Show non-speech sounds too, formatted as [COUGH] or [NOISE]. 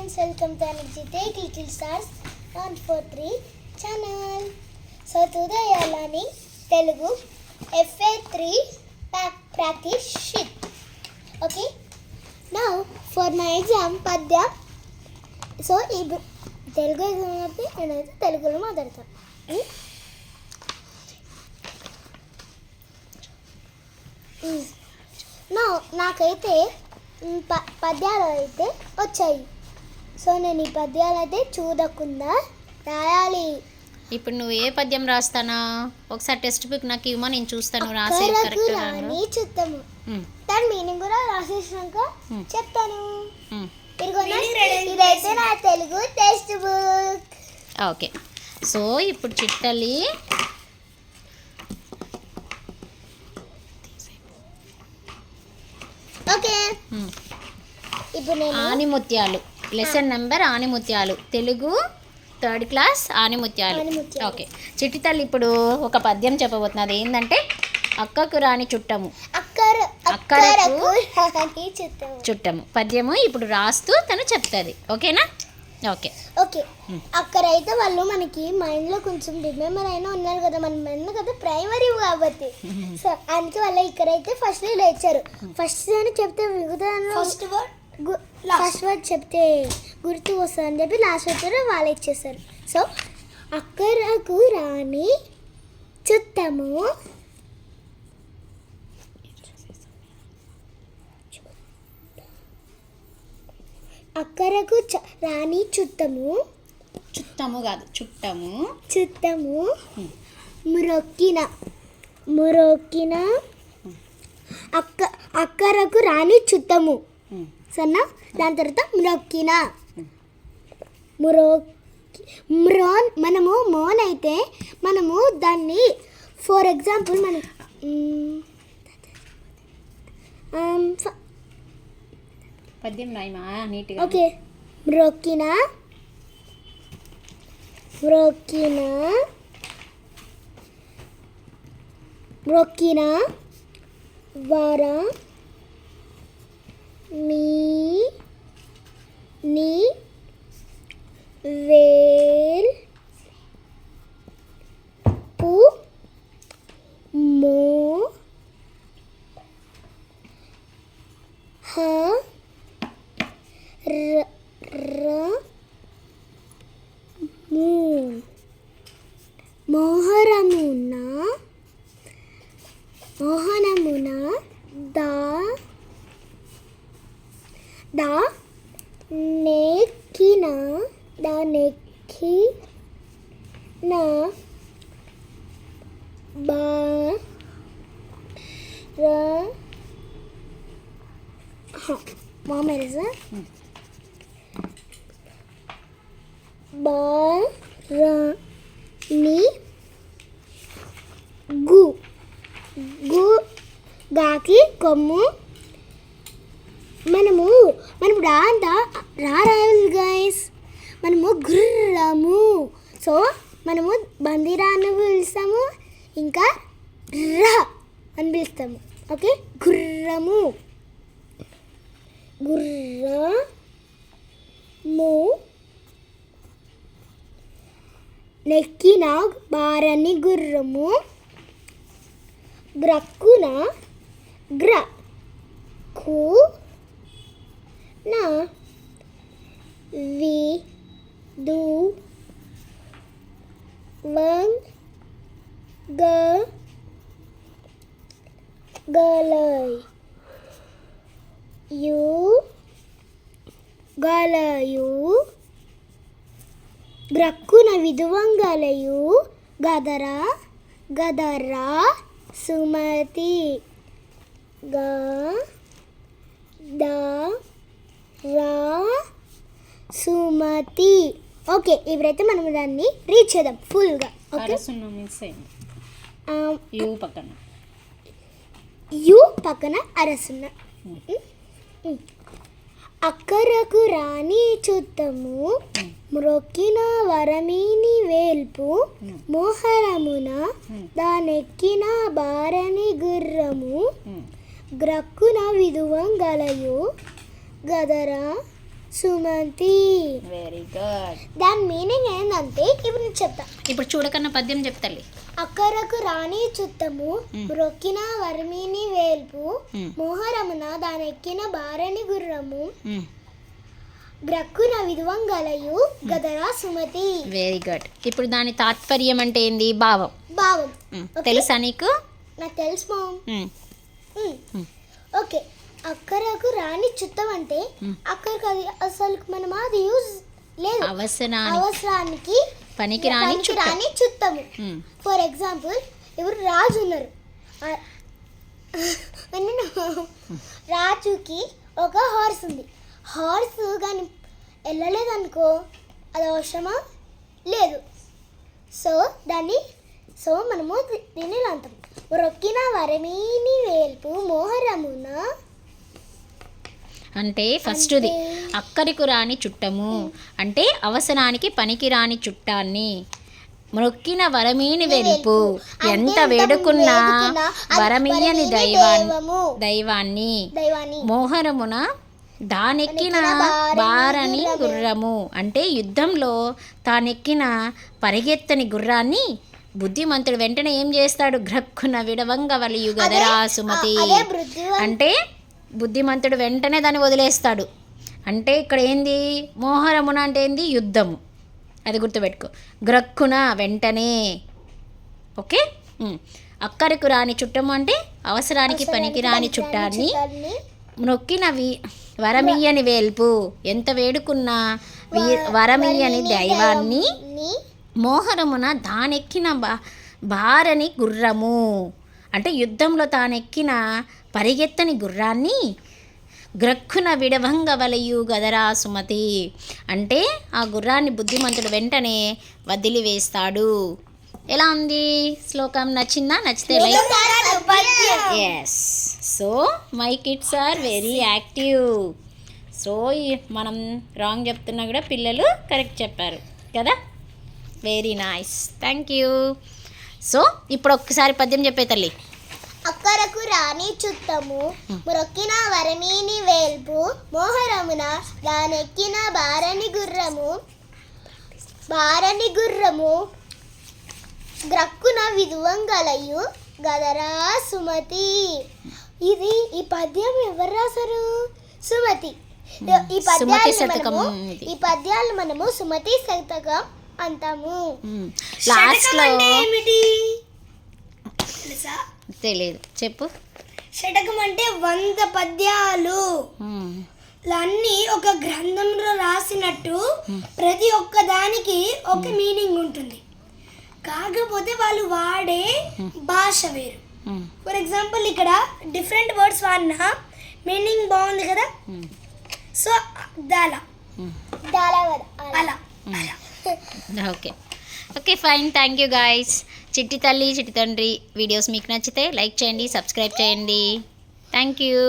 Friends welcome to energy take little stars one four three channel so today అలాని Telugu F A three practice sheet okay నా for my exam పద్య so ఈ Telugu exam కాబట్టి నేనైతే తెలుగులో మాట్లాడతాను నా నాకైతే ప పద్యాలు అయితే వచ్చాయి. సో నేను ఈ పద్యాలు అయితే చూడకుండా రాయాలి. ఇప్పుడు నువ్వు ఏ పద్యం రాస్తానా? ఒకసారి టెక్స్ట్ బుక్ నాకు ఇవ్వమా నేను చూస్తాను. రాసే కరెక్ట్ రాని. చిత్తము. దాని మీనింగ్ కూడా రాసేసినాక. చెప్తాను. ఇదైతే నా Telugu text book. Okay. So ఇప్పుడు చిట్టలి. ఓకే. ఇప్పుడు నేను ఆనిముత్యాలు. Lesson number ఆనిముత్యాలు. Telugu third class ఆనిముత్యాలు. Okay. చిట్టి తల్లి ఇప్పుడు ఒక పద్యం చెప్పబోతున్నది. ఏంటంటే అక్కకు రాని చుట్టము. అక్కర అక్కరకు చుట్టము. పద్యము ఇప్పుడు రాస్తూ తను చెప్తుంది. ఓకేనా? ఓకే. ఓకే. అక్కడైతే వాళ్ళు మనకి మైండ్లో కొంచెం రిమెంబర్ అయినా ఉన్నారు కదా. మన మైండ్ కదా ప్రైమరీ కాబట్టి. [LAUGHS] సో అందుకే వాళ్ళు ఇక్కడైతే ఫస్ట్ లేచారు. ఫస్ట్ అని చెప్తే మిగతా ఫస్ట్ వర్డ్? ఫస్ట్ వర్డ్ చెప్తే గుర్తు వస్తుంది అని చెప్పి లాస్ట్ వచ్చారు వాళ్ళు ఇచ్చేసారు సో అక్కరకు రాని చుట్టము అక్కరకు రాని చుట్టము చుట్టము కాదు చుట్టము. చుట్టము మురొక్కిన మురొక్కిన అక్క అక్కరకు రాని చుట్టము సన్నా దాని తర్వాత మురొక్కిన. మురో మ్రోన్ మనము మోన్ అయితే మనము దాన్ని ఫర్ ఎగ్జాంపుల్ మనం పద్యం రాయమా? నీట్గా. ఓకే. మ్రొక్కిన. మ్రొక్కిన. మ్రొక్కిన. వర. మీ నీ వేల్ పు మో హ ర ర ము. మోహరమున మోహనమున దా దా నెక్కిన దా నెక్కి నా బా ర మామేరే సార్ బారని గు గు గాకి కొమ్ము మనము మనం రా అంట గైస్ మనము గుర్రము. సో మనము బందీరా అని పిలుస్తాము ఇంకా రా అని పిలుస్తాము. ఓకే గుర్రము. గుర్రము. నెక్కిన బారని గుర్రము. గ్రక్కున గ్ర కు నా వి దు వన్ గ గలై యు గలయు. గ్రక్కున విధువంగలయు గదర గదర సుమతి. గ ద రా సుమతి. ఓకే ఇప్పుడైతే మనం దాన్ని రీచ్ చేద్దాం ఫుల్గా ఓకే యూ పక్కన. యు పక్కన అరసున్న అక్కరకు రాని చుత్తము మ్రొక్కిన వరమీని వేల్పు. మోహరమున దానెక్కిన బారని గుర్రము. గ్రక్కున విధువంగలయు గదర సుమతి. వెరీ గుడ్ దాని మీనింగ్ ఏంటంటే ఇప్పుడు నేను చెప్తా. ఇప్పుడు చూడకన్న పద్యం చెప్తాలి అక్కరకు రాణి చుత్తము. రొక్కిన వర్మిని వేల్పు. మోహరమున దానెక్కిన బారని గుర్రము గ్రక్కున విధువంగలయు గదరా సుమతి. వెరీ గుడ్ ఇప్పుడు దాని తాత్పర్యం అంటే ఏంది? భావం. భావం. తెలుసా నీకు? నాకు తెలుసు. ఓకే. అక్కరకు రాణి చుత్తం అంటే. అక్కడికి అది అసలు మనం అది యూజ్ లేదు. అవసరానికి. పనికి రాని చుట్టం. రాని చుత్తము మ్, ఫర్ ఎగ్జాంపుల్ ఇప్పుడు రాజు ఉన్నారు. రాజుకి ఒక హార్స్ ఉంది. హార్స్ కానీ వెళ్ళలేదు అనుకో అది అవసరమా? లేదు. సో దాన్ని సో మనము దీన్ని అంటాం రొక్కిన వరమీని వేల్పు మోహరమున అంటే ఫస్ట్ది అక్కడికి రాని చుట్టము. అంటే అవసరానికి పనికి రాని చుట్టాన్ని. మొక్కిన వరమీని వెల్పు. ఎంత వేడుకున్నా వరమీయని దైవాన్ని. దైవాన్ని. మోహరమున దానెక్కిన భారని గుర్రము. అంటే యుద్ధంలో తానెక్కిన పరిగెత్తని గుర్రాన్ని బుద్ధిమంతుడు వెంటనే ఏం చేస్తాడు? గ్రక్కున విడవంగ వలియు గదరా అదే- సుమతి అంటే బుద్ధిమంతుడు వెంటనే దాన్ని వదిలేస్తాడు. అంటే ఇక్కడ ఏంది? మోహరమున అంటే ఏంది? యుద్ధము. అది గుర్తుపెట్టుకో. గ్రక్కున వెంటనే. ఓకే. అక్కరకు రాని చుట్టము అంటే అవసరానికి పనికి రాని చుట్టాన్ని నొక్కినవి. వరమియ్యని వేల్పు. ఎంత వేడుకున్నా వీ- వరమియ్యని దైవాన్ని మోహరమున దానెక్కిన బా భారని గుర్రము. అంటే యుద్ధంలో తానెక్కిన పరిగెత్తని గుర్రాన్ని గ్రక్కున విడవంగ వలయు గదరా సుమతి. అంటే ఆ గుర్రాన్ని బుద్ధిమంతుడు వెంటనే వదిలివేస్తాడు. ఎలా ఉంది? శ్లోకం నచ్చిందా? నచ్చితే like yes so my kids are very active so మనం రాంగ్ చెప్తున్నా కూడా పిల్లలు కరెక్ట్ చెప్పారు కదా? Very nice thank you so ఇప్పుడు ఒక్కసారి పద్యం చెప్పే తల్లి. అక్కరకు రాణి చుట్టము మొక్కిన వరమీని వేల్పు మోహరమున దానెక్కిన బారని గుర్రము బారని గుర్రము గ్రక్కున విధువంగలయు గదరా సుమతి. ఇది ఈ పద్యం ఎవరు రాశారు? సుమతి. ఈ పద్యాలు మనము. ఈ పద్యాలు మనము సుమతి శతకం అంటాము. లాస్ట్లో ఏమిటి? తెలుసా? తెలియదు చెప్పు. షటకం అంటే వంద పద్యాలు. అన్నీ ఒక గ్రంథంలో రాసినట్టు ప్రతి ఒక్క దానికి ఒక మీనింగ్ ఉంటుంది. కాకపోతే వాళ్ళు వాడే భాష వేరు. ఫర్ ఎగ్జాంపుల్ ఇక్కడ డిఫరెంట్ వర్డ్స్ వాడినా మీనింగ్ బాగుంది కదా. సో దాల. దాల అలా. Okay. Okay fine. Thank you guys చిట్టి తల్లి చిట్టి తండ్రి వీడియోస్ మీకు నచ్చితే లైక్ చేయండి సబ్స్క్రైబ్ చేయండి. Thank you